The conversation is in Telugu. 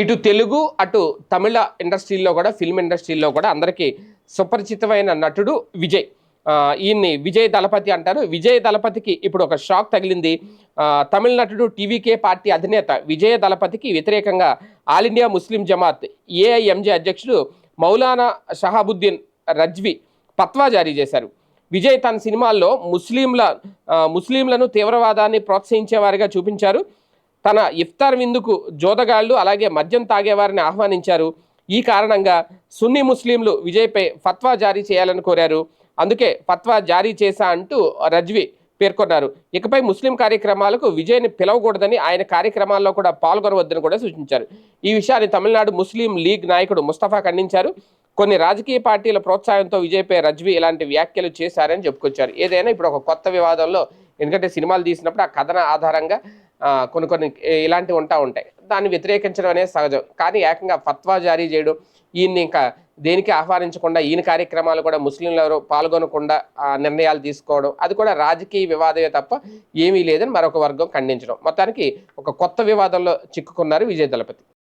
ఇటు తెలుగు అటు తమిళ ఇండస్ట్రీలో కూడా ఫిల్మ్ ఇండస్ట్రీలో కూడా అందరికీ సుపరిచితమైన నటుడు విజయ్. ఈయన్ని విజయ్ దళపతి అంటారు. విజయ్ దళపతికి ఇప్పుడు ఒక షాక్ తగిలింది. తమిళ నటుడు టీవీకే పార్టీ అధినేత విజయ దళపతికి వ్యతిరేకంగా All India Muslim Jamaat AIMJ అధ్యక్షుడు మౌలానా షహాబుద్దీన్ రజ్వి పత్వా జారీ చేశారు. విజయ్ తన సినిమాల్లో ముస్లింల ముస్లింలను తీవ్రవాదాన్ని ప్రోత్సహించేవారిగా చూపించారు. తన ఇఫ్తార్ విందుకు జోదగాళ్ళు అలాగే మద్యం తాగేవారిని ఆహ్వానించారు. ఈ కారణంగా సున్నీ ముస్లింలు విజయ్పై ఫత్వా జారీ చేయాలని కోరారు. అందుకే ఫత్వా జారీ చేశా అంటూ రజ్వి పేర్కొన్నారు. ఇకపై ముస్లిం కార్యక్రమాలకు విజయ్ని పిలవకూడదని ఆయన కార్యక్రమాల్లో కూడా పాల్గొనవద్దని కూడా సూచించారు. ఈ విషయాన్ని తమిళనాడు ముస్లిం లీగ్ నాయకుడు ముస్తఫా ఖండించారు. కొన్ని రాజకీయ పార్టీల ప్రోత్సాహంతో విజయ్పై రజ్వి ఇలాంటి వ్యాఖ్యలు చేశారని చెప్పుకొచ్చారు. ఏదైనా ఇప్పుడు ఒక కొత్త వివాదంలో ఎందుకంటే సినిమాలు తీసినప్పుడు ఆ కథన ఆధారంగా కొన్ని కొన్ని ఇలాంటివి ఉంటా ఉంటాయి. దాన్ని వ్యతిరేకించడం అనేది సహజం. కానీ ఏకంగా ఫత్వా జారీ చేయడం. ఈయన్ని ఇంకా దేనికి ఆహ్వానించకుండా ఈయన కార్యక్రమాలు కూడా ముస్లింలు ఎవరు పాల్గొనకుండా నిర్ణయాలు తీసుకోవడం అది కూడా రాజకీయ వివాదమే తప్ప ఏమీ లేదని మరొక వర్గం ఖండించడం. మొత్తానికి ఒక కొత్త వివాదంలో చిక్కుకున్నారు విజయ దళపతి.